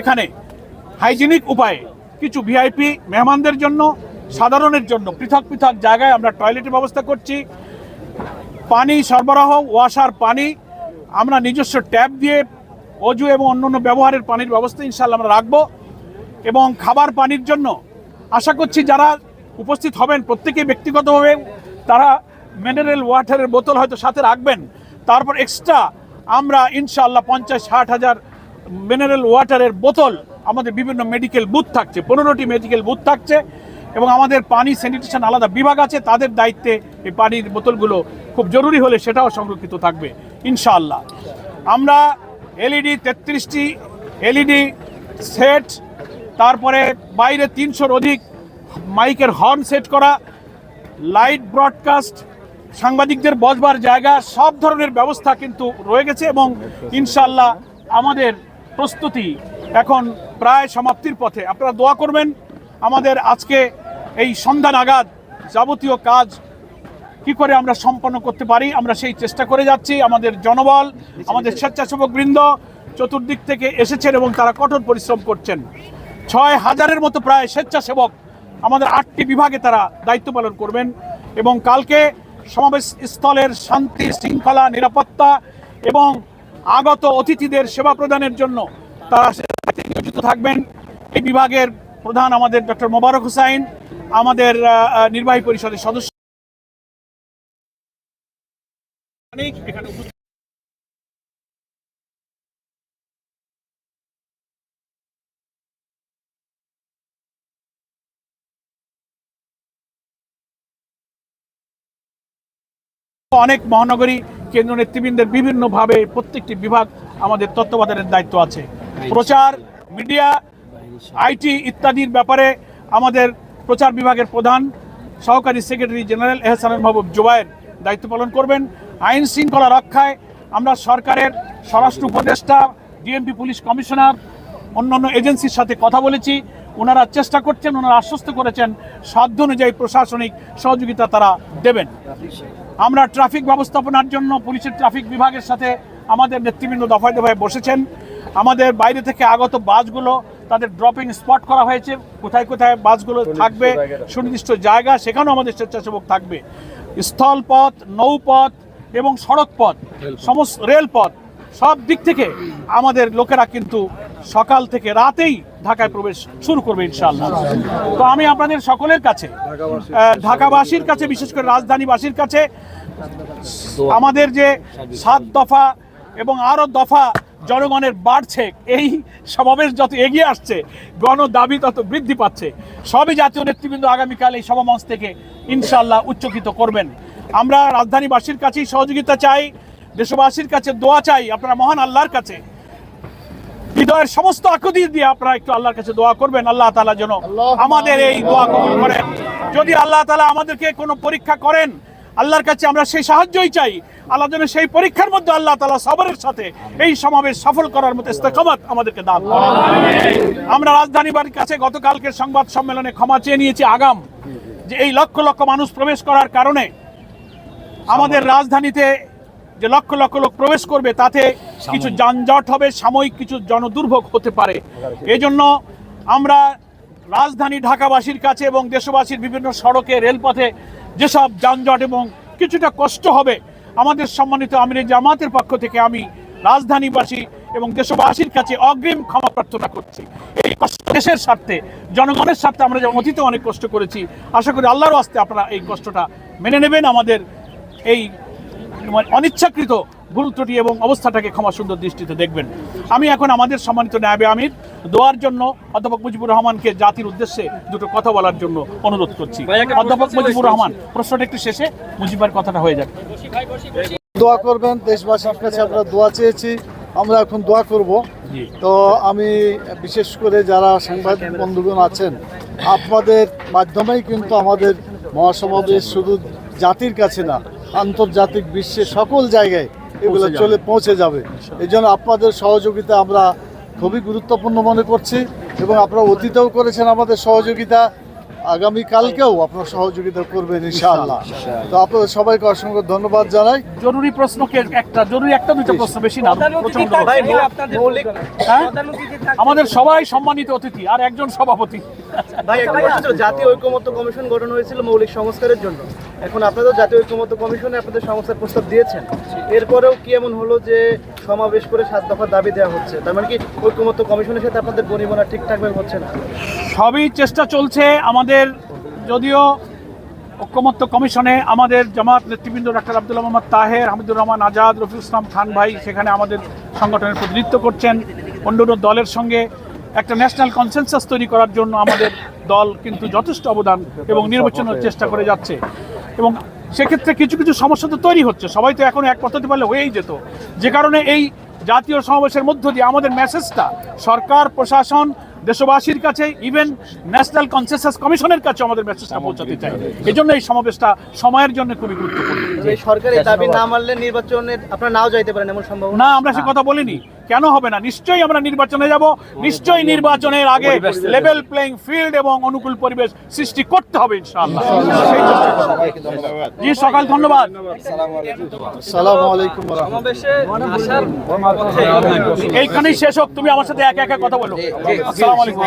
এখানে হাইজিনিক উপায়ে কিছু ভিআইপি মেহমানদের জন্য, সাধারণের জন্য পৃথক পৃথক জায়গায় আমরা টয়লেটের ব্যবস্থা করছি। পানি সরবরাহ, ওয়াসার পানি, আমরা নিজস্ব ট্যাপ দিয়ে অজু এবং অন্যান্য ব্যবহারের পানির ব্যবস্থা ইনশাল্লাহ আমরা রাখব। এবং খাবার পানির জন্য আশা করছি যারা উপস্থিত হবেন প্রত্যেকেই ব্যক্তিগতভাবে তারা মিনারেল ওয়াটারের বোতল হয়তো সাথে রাখবেন। তারপর এক্সট্রা আমরা ইনশাআল্লাহ পঞ্চাশ, ষাট হাজার মিনারেল ওয়াটারের বোতল আমাদের বিভিন্ন মেডিকেল বুথ থাকছে, পনেরোটি মেডিকেল বুথ থাকছে এবং আমাদের পানি স্যানিটেশন আলাদা বিভাগ আছে, তাদের দায়িত্বে এই পানির বোতলগুলো খুব জরুরি হলে সেটাও সংরক্ষিত থাকবে, ইনশাআল্লাহ। আমরা এলইডি তেত্রিশটি এলইডি সেট তারপরে বাইরে তিনশোর অধিক মাইকের হর্ন সেট করা লাইট ব্রডকাস্ট সাংবাদিকদের বসবার জায়গা, সব ধরনের ব্যবস্থা কিন্তু রয়ে গেছে এবং ইনশাল্লাহ আমাদের প্রস্তুতি এখন প্রায় সমাপ্তির পথে। আপনারা দোয়া করবেন আমাদের আজকে এই সন্ধ্যা নাগাদ যাবতীয় কাজ কি করে আমরা সম্পন্ন করতে পারি, আমরা সেই চেষ্টা করে যাচ্ছি। আমাদের জনবল, আমাদের স্বেচ্ছাসেবক বৃন্দ চতুর্দিক থেকে এসেছেন এবং তারা কঠোর পরিশ্রম করছেন। ছয় হাজারের মতো প্রায় স্বেচ্ছাসেবক আমাদের আটটি বিভাগে তারা দায়িত্ব পালন করবেন এবং কালকে সমাবেশ স্থলের শান্তি, শৃঙ্খলা, নিরাপত্তা এবং আগত অতিথিদের সেবা প্রদানের জন্য তারা নিয়োজিত থাকবেন। এই বিভাগের প্রধান আমাদের ডক্টর মোবারক হুসাইন, আমাদের নির্বাহী পরিষদের সদস্য অনেক মহানগরী কেন্দ্র নেতৃবৃন্দের বিভিন্নভাবে প্রত্যেকটি বিভাগ আমাদের তত্ত্বাবধানের দায়িত্ব আছে। প্রচার, মিডিয়া, আইটি ইত্যাদির ব্যাপারে আমাদের প্রচার বিভাগের প্রধান সহকারী সেক্রেটারি জেনারেল এহসানুল মাহবুব জুবায়ের দায়িত্ব পালন করবেন। আইন শৃঙ্খলা রক্ষায় আমরা সরকারের স্বরাষ্ট্র উপদেষ্টা, ডিএমপি পুলিশ কমিশনার, অন্যান্য এজেন্সির সাথে কথা বলেছি। ওনারা চেষ্টা করছেন, ওনারা আশ্বস্ত করেছেন, সাধ্য অনুযায়ী প্রশাসনিক সহযোগিতা তারা দেবেন। আমরা ট্রাফিক ব্যবস্থাপনার জন্য পুলিশের ট্রাফিক বিভাগের সাথে আমাদের নেতৃবৃন্দ দফায় দফায় বসেছেন। আমাদের বাইরে থেকে আগত বাসগুলো তাদের ড্রপিং স্পট করা হয়েছে। কোথায় কোথায় বাসগুলো থাকবে সুনির্দিষ্ট জায়গা সেখানেও আমাদের স্বেচ্ছাসেবক থাকবে। স্থলপথ নৌপথ এবং সড়ক পথ সমস্ত রেলপথ সব দিক থেকে আমাদের লোকেরা কিন্তু সকাল থেকে রাতেই ঢাকায় প্রবেশ শুরু করবে ইনশাআল্লাহ। তো আমি আপনাদের সকলের কাছে ঢাকাবাসীর কাছে, বিশেষ করে রাজধানীবাসীর কাছে, আমাদের যে সাত দফা এবং আরও দফা জনগণের বাড়ছে, এই সমাবেশ যত এগিয়ে আসছে গণ দাবি তত বৃদ্ধি পাচ্ছে। সবই জাতীয় নেতৃবৃন্দ আগামীকাল এই সভামঞ্চ থেকে ইনশাল্লাহ উচ্চকিত করবেন। আমরা রাজধানীবাসীর কাছেই সহযোগিতা চাই, দেশবাসীর কাছে দোয়া চাই, আপনারা মহান আল্লাহর কাছে হৃদয়ের সমস্ত আকুতি দিয়ে আপনারা একটু আল্লাহর কাছে দোয়া করবেন আল্লাহ তালা যেন আমাদের এই দোয়া কবুল করেন। যদি আল্লাহ তালা আমাদেরকে কোনো পরীক্ষা করেন আল্লাহর কাছে আমরা সেই সাহায্যই চাই। আল্লাহ যেন সেই পরীক্ষার মধ্যে আল্লাহ তালা সবরের সাথে এই সমাবেশ সফল করার মতো ইস্তেকামাত আমাদেরকে দান করেন। আমরা রাজধানী বাড়ির কাছে গতকালকের সংবাদ সম্মেলনে ক্ষমা চেয়ে নিয়েছি আগাম যে এই লক্ষ লক্ষ মানুষ প্রবেশ করার কারণে আমাদের রাজধানীতে যে লক্ষ লক্ষ লোক প্রবেশ করবে তাতে কিছু যানজট হবে সাময়িক কিছু জনদুর্ভোগ হতে পারে। এজন্য আমরা রাজধানী ঢাকাবাসীর কাছে এবং দেশবাসীর বিভিন্ন সড়কে রেলপথে যেসব যানজট এবং কিছুটা কষ্ট হবে আমাদের সম্মানিত আমিরের জামাতের পক্ষ থেকে আমি রাজধানীবাসী এবং দেশবাসীর কাছে অগ্রিম ক্ষমা প্রার্থনা করছি। এই কষ্ট দেশের স্বার্থে জনগণের স্বার্থে আমরা যেমন অতীতে অনেক কষ্ট করেছি আশা করি আল্লাহর আস্তে আপনারা এই কষ্টটা মেনে নেবেন। আমাদের এই অনিচ্ছাকৃত ভুল ত্রুটি এবং অবস্থাটাকে ক্ষমা সুন্দর দৃষ্টিতে দেখবেন। আমি এখন আমাদের সম্মানিত ন্যাবে আমির। দোয়ার জন্য অধ্যাপক মুজিবুর রহমানকে জাতির উদ্দেশ্যে দুটো কথা বলার জন্য অনুরোধ করছি। অধ্যাপক মুজিবুর রহমান প্রশ্নটা একটু শেষে মুজিবার কথাটা হয়ে যাবে দোয়া করবেন দেশবাসীর কাছে আমরা দোয়া চেয়েছি আমরা এখন দোয়া করব। তো আমি বিশেষ করে যারা সাংবাদিক বন্ধুগণ আছেন আপনাদের মাধ্যমেই কিন্তু আমাদের মহাসমাবেশ শুধু জাতির কাছে না আন্তর্জাতিক বিশ্বে সকল জায়গায় এগুলো চলে পৌঁছে যাবে। এই জন্য আপনাদের সহযোগিতা আমরা খুবই গুরুত্বপূর্ণ মনে করছি এবং আপনারা অতীতেও করেছেন আমাদের সহযোগিতা। আগামীকালকেও আপনার সহযোগিতা করবেন ইনশাআল্লাহ। তো আপনাদের সবাইকে অসংখ্য ধন্যবাদ জানাই। জরুরি প্রশ্নকে একটা জরুরি একটা দুটো প্রশ্ন বেশি না। হ্যাঁ? আমাদের সবাই সম্মানিত অতিথি আর একজন সভাপতি। ভাই একটা জাতীয় ঐক্যমত্য কমিশন গঠন হয়েছিল মৌলিক সংস্কারের জন্য। এখন আপনাদের জাতীয় ঐক্যমত্য কমিশনে আপনাদের সংস্কার প্রস্তাব দিয়েছেন। এরপরেও কি এমন হলো যে সমাবেশ করে সাত দফা দাবি দেওয়া হচ্ছে? তার মানে কি ঐক্যমত্য কমিশনের সাথে আপনাদের পরিমাণা ঠিকঠাকভাবে হচ্ছে না? সবই চেষ্টা চলছে আমাদের, যদিও ঐক্যমত্য কমিশনে আমাদের জামাত নেতৃবৃন্দ ডাক্তার আব্দুল মোহাম্মদ তাহের, হামিদুর রহমান আজাদ রফিউল ইসলাম খান ভাই সেখানে আমাদের সংগঠনের প্রতিনিধিত্ব করছেন। অন্যান্য দলের সঙ্গে একটা ন্যাশনাল কনসেনসাস তৈরি করার জন্য আমাদের দল কিন্তু যথেষ্ট অবদান এবং নির্বাচনের চেষ্টা করে যাচ্ছে। এবং সেক্ষেত্রে কিছু কিছু সমস্যা তো তৈরি হচ্ছে। সবাই তো এখন এক পদ্ধতি পারলে হয়েই যেত। যে কারণে এই জাতীয় সমাবেশের মধ্য দিয়ে আমাদের মেসেজটা সরকার প্রশাসন দেশবাসীর কাছে ইভেন ন্যাশনাল কনসেনসাস কমিশনের কাছে আমাদের মেসেজটা পৌঁছাতে চাই। এই জন্য এই সমাবেশটা সময়ের জন্য খুবই গুরুত্বপূর্ণ। এই সরকারি দাবি না মানলে নির্বাচনের আপনারা নাও যাইতে পারেন এমন সম্ভাবনা? না আমরা সে কথা বলিনি। কেন হবে না? নিশ্চয়ই আমরা নির্বাচনে যাব। নিশ্চয়ই নির্বাচনের আগে লেভেল প্লেইং ফিল্ড এবং অনুকূল পরিবেশ সৃষ্টি করতে হবে ইনশাআল্লাহ। সেই চেষ্টা করব। জি সকাল ধন্যবাদ। আসসালামু আলাইকুম ওয়া রাহমাতুল্লাহ। এইখানেই শেষ হোক তুমি আমার সাথে একা একা কথা বলো। আসসালামু আলাইকুম।